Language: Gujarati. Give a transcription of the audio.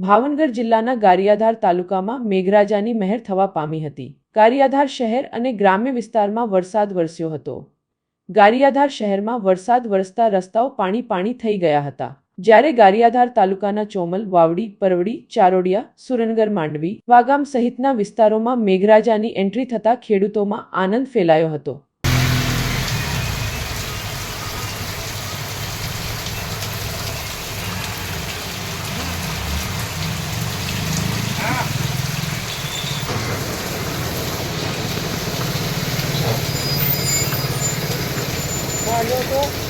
ભાવનગર જિલ્લાના ગારિયાધાર તાલુકામાં મેઘરાજાની મહેર થવા પામી હતી. ગારિયાધાર શહેર અને ગ્રામ્ય વિસ્તારમાં વરસાદ વરસ્યો હતો. ગારિયાધાર શહેરમાં વરસાદ વરસતા રસ્તાઓ પાણી પાણી થઈ ગયા હતા. જ્યારે ગારિયાધાર તાલુકાના ચોમલ, વાવડી, પરવડી, ચારોડિયા, સુરનગર, માંડવી, વાગામ સહિતના વિસ્તારોમાં મેઘરાજાની એન્ટ્રી થતા ખેડૂતોમાં આનંદ ફેલાયો હતો. 다녀도